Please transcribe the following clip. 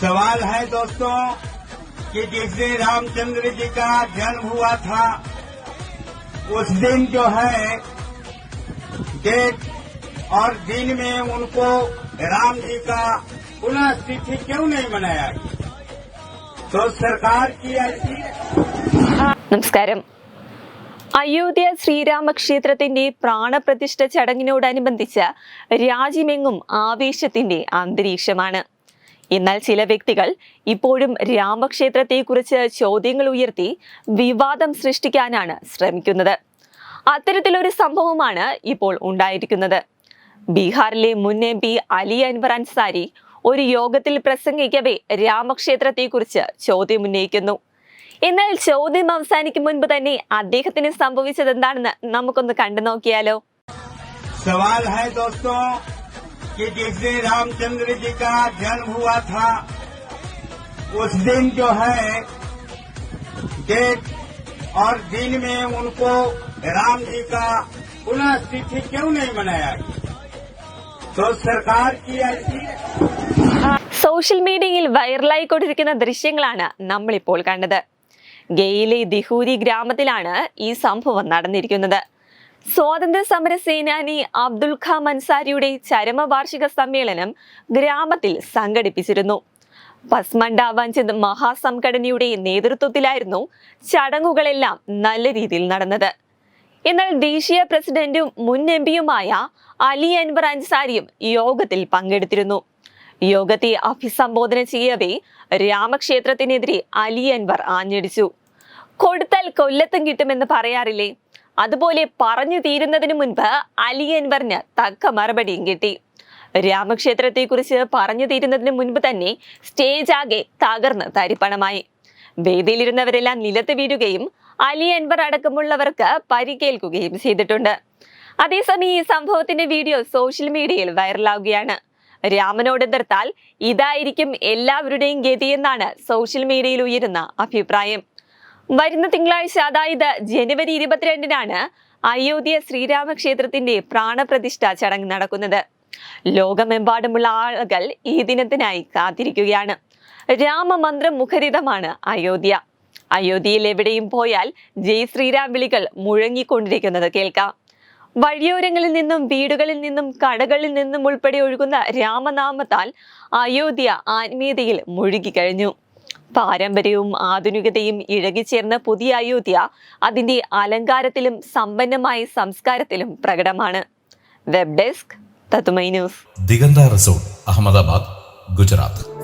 सवाल है दोस्तों कि जिस दिन रामचंद्र जी का जन्म हुआ था उस दिन जो है डेट और दिन में उनको राम जी का पुनः तिथि क्यों नहीं मनाया गया? तो सरकार की ऐसी നമസ്കാരം അയോധ്യ ശ്രീരാമക്ഷേത്രത്തിന്റെ പ്രാണപ്രതിഷ്ഠ ചടങ്ങിനോടനുബന്ധിച്ച് രാജ്യമെങ്ങും ആവേശത്തിന്റെ അന്തരീക്ഷമാണ് എന്നാൽ ചില വ്യക്തികൾ ഇപ്പോഴും രാമക്ഷേത്രത്തെക്കുറിച്ച് ചോദ്യങ്ങൾ ഉയർത്തി വിവാദം സൃഷ്ടിക്കാനാണ് ശ്രമിക്കുന്നത്. അത്തരത്തിലൊരു സംഭവമാണ് ഇപ്പോൾ ഉണ്ടായിരിക്കുന്നത്. ബീഹാറിലെ മുൻ എം പി അലി അൻവർ അൻസാരി ഒരു യോഗത്തിൽ പ്രസംഗിക്കവേ രാമക്ഷേത്രത്തെക്കുറിച്ച് ചോദ്യം ഉന്നയിക്കുന്നു. എന്നാൽ ചോദ്യം അവസാനിക്കും മുൻപ് തന്നെ അദ്ദേഹത്തിന് സംഭവിച്ചത് എന്താണെന്ന് നമുക്കൊന്ന് കണ്ടു നോക്കിയാലോ സവാൽ ഹൈ ദോസ്തോ. कि जिस दिन रामचंद्र जी का जन्म हुआ था उस दिन जो है डेट और दिन में उनको राम जी का पुनः तिथि क्यों नहीं मनाया गया तो सरकार की ऐसी സോഷ്യൽ മീഡിയയിൽ വൈറലായിക്കൊണ്ടിരിക്കുന്ന ദൃശ്യങ്ങളാണ് നമ്മളിപ്പോൾ കണ്ടത് ഗയയിലെ ദിഹൂരി ഗ്രാമത്തിലാണ് ഈ സംഭവം നടന്നിരിക്കുന്നത് സ്വാതന്ത്ര്യ സമര സേനാനി അബ്ദുൽ ഖാ മൻസാരിയുടെ ചരമവാർഷിക സമ്മേളനം ഗ്രാമത്തിൽ സംഘടിപ്പിച്ചിരുന്നു. പസ്മണ്ട വഞ്ചിത് മഹാസംഘടനയുടെ നേതൃത്വത്തിലായിരുന്നു ചടങ്ങുകളെല്ലാം നല്ല രീതിയിൽ നടന്നത്. എന്നാൽ ദേശീയ പ്രസിഡന്റും മുൻ എം പിയുമായ അലി അൻവർ അൻസാരിയും യോഗത്തിൽ പങ്കെടുത്തിരുന്നു. യോഗത്തെ അഭിസംബോധന ചെയ്യവേ രാമക്ഷേത്രത്തിനെതിരെ അലി അൻവർ ആഞ്ഞടിച്ചു. കൊടുത്താൽ കൊല്ലത്തും കിട്ടുമെന്ന് പറയാറില്ലേ? അതുപോലെ പറഞ്ഞു തീരുന്നതിന് മുൻപ് അലി അൻവറിന് തക്ക മറുപടിയും കിട്ടി. രാമക്ഷേത്രത്തെക്കുറിച്ച് പറഞ്ഞു തീരുന്നതിന് മുൻപ് തന്നെ സ്റ്റേജ് ആകെ തകർന്ന് തരിപ്പണമായി. വേദിയിലിരുന്നവരെല്ലാം നിലത്ത് വീഴുകയും അലി അൻവർ അടക്കമുള്ളവർക്ക് പരിക്കേൽക്കുകയും ചെയ്തിട്ടുണ്ട്. അതേസമയം ഈ സംഭവത്തിന്റെ വീഡിയോ സോഷ്യൽ മീഡിയയിൽ വൈറലാവുകയാണ് രാമനോട് എതിർത്താൽ ഇതായിരിക്കും എല്ലാവരുടെയും ഗതിയെന്നാണ് സോഷ്യൽ മീഡിയയിൽ ഉയരുന്ന അഭിപ്രായം. വരുന്ന തിങ്കളാഴ്ച അതായത് ജനുവരി ഇരുപത്തിരണ്ടിനാണ് അയോധ്യ ശ്രീരാമക്ഷേത്രത്തിന്റെ പ്രാണപ്രതിഷ്ഠ ചടങ്ങ് നടക്കുന്നത്. ലോകമെമ്പാടുമുള്ള ആളുകൾ ഈ ദിനത്തിനായി കാത്തിരിക്കുകയാണ്. രാമമന്ത്രം മുഖരിതമാണ് അയോധ്യ. അയോധ്യയിൽ എവിടെയും പോയാൽ ജയ് ശ്രീരാം വിളികൾ മുഴങ്ങിക്കൊണ്ടിരിക്കുന്നത് കേൾക്കാം. വഴിയോരങ്ങളിൽ നിന്നും വീടുകളിൽ നിന്നും കടകളിൽ നിന്നും ഉൾപ്പെടെ ഒഴുകുന്ന രാമനാമത്താൽ അയോധ്യ ആത്മീയതയിൽ മുഴുകിക്കഴിഞ്ഞു പാരമ്പര്യവും ആധുനികതയും ഇഴകിച്ചേർന്ന പുതിയ അയോധ്യ അതിന്റെ അലങ്കാരത്തിലും സമ്പന്നമായ സംസ്കാരത്തിലും പ്രകടമാണ്. വെബ് ഡെസ്ക് തത്തുമൈ ന്യൂസ് ദിഗന്ത റിസോർട്ട് അഹമ്മദാബാദ് ഗുജറാത്ത്.